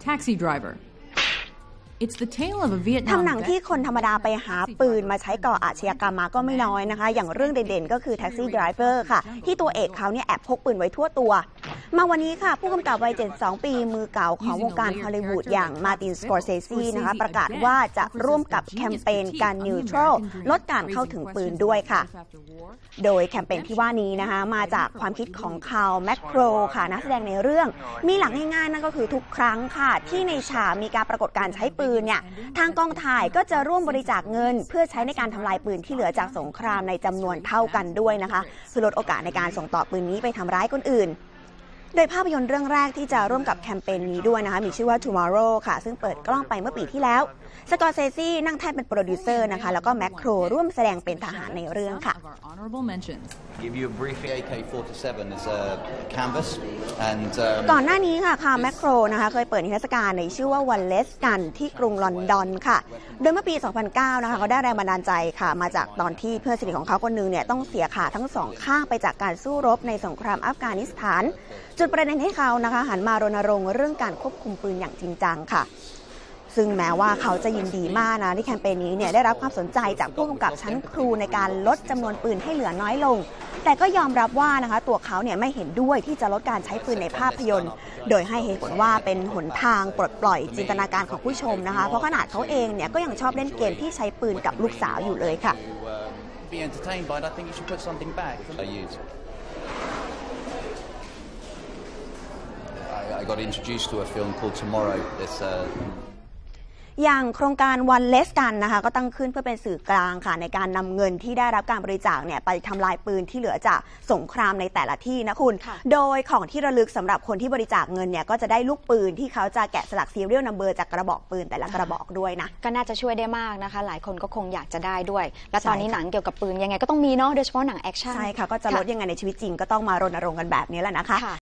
Taxi driver. ทำหนังที่คนธรรมดาไปหาปืนมาใช้ก่ออาชญากรรมมาก็ไม่น้อยนะคะ อย่างเรื่องเด่นๆ ก็คือ Taxi Driver ค่ะ ที่ตัวเอกเขาเนี่ยแอบพกปืนไว้ทั่วตัว มาวันนี้ค่ะ ผู้กำกับวัย 72 ปีมือเก่าของวงการฮอลลีวูดอย่างมาตินสกอร์เซซีนะคะ ประกาศว่าจะร่วมกับแคมเปญการนิวทรัลลดการเข้าถึงปืนด้วยค่ะ โดยแคมเปญที่ว่านี้นะคะ มาจากความคิดของคาลแมคโครค่ะนักแสดงในเรื่อง มีหลักง่ายๆนั่นก็คือทุกครั้งค่ะ ที่ในฉากมีการปรากฏการใช้ปืนเนี่ยทางกองถ่ายก็จะร่วมบริจาคเงิน เพื่อใช้ในการทำลายปืนที่เหลือจากสงครามในจำนวนเท่ากันด้วยนะคะเพื่อลดโอกาสในการส่งต่อปืนนี้ไปทำร้ายคนอื่น โดยภาพยนตร์เรื่องแรกที่จะร่วมกับแคมเปญนี้ด้วยนะคะมีชื่อว่า Tomorrow ค่ะ ซึ่งเปิดกล้องไปเมื่อปีที่แล้วสกอร์เซซี่นั่งแท่นเป็นโปรดิวเซอร์นะคะ แล้วก็แมคโครร่วมแสดงเป็นทหารในเรื่องค่ะ of our honorable mentions. Give you a brief. AK-47 is a canvas, and um, ก่อนหน้านี้ค่ะคาร์แมคโครนะคะเคยเปิดนิทรรศการในชื่อว่าวันเลสกันที่กรุงลอนดอนค่ะ โดยเมื่อปี 2009 นะคะเขาได้แรงบันดาลใจค่ะ มาจากตอนที่เพื่อนสนิทของเขาคนหนึงเนี่ยต้องเสียขาทั้งสองข้างไปจากการสู้รบในสงครามอัฟกานิสถาน จุดประเด็นให้เขานะคะ หันมารณรงค์เรื่องการควบคุมปืนอย่างจริงจังค่ะ ซึ่งแม้ว่าเขาจะยินดีมากนะที่แคมเปญนี้เนี่ยได้รับความสนใจจากผู้กำกับชั้นครูในการลดจำนวนปืนให้เหลือน้อยลง แต่ก็ยอมรับว่านะคะ ตัวเขาเนี่ยไม่เห็นด้วยที่จะลดการใช้ปืนในภาพยนตร์ โดยให้เหตุผลว่าเป็นหนทางปลดปล่อยจินตนาการของผู้ชมนะคะ เพราะขนาดเขาเองเนี่ยก็ยังชอบเล่นเกมที่ใช้ปืนกับลูกสาวอยู่เลยค่ะ to uh, be entertained by it, I think you should put something back. I use. I, I got introduced to a film called Tomorrow. This uh, อย่างโครงการวันเลสกันนะคะ ก็ตั้งขึ้นเพื่อเป็นสื่อกลางค่ะ ในการนำเงินที่ได้รับการบริจาคเนี่ยไปทำลายปืนที่เหลือจากสงครามในแต่ละที่นะคุณค่ะโดยของที่ระลึกสำหรับคนที่บริจาคเงินเนี่ยก็จะได้ลูกปืนที่เขาจะแกะสลักซีเรียลนัมเบอร์จากกระบอกปืนแต่ละกระบอกด้วยนะ ก็น่าจะช่วยได้มากนะคะ หลายคนก็คงอยากจะได้ด้วย และตอนนี้ใช่ค่ะหนังเกี่ยวกับปืนยังไงก็ต้องมีเนาะโดยเฉพาะหนังแอคชั่นใช่ค่ะก็จะลดยังไงในชีวิตจริงก็ต้องมารณรงค์กันแบบนี้แหละนะคะค่ะ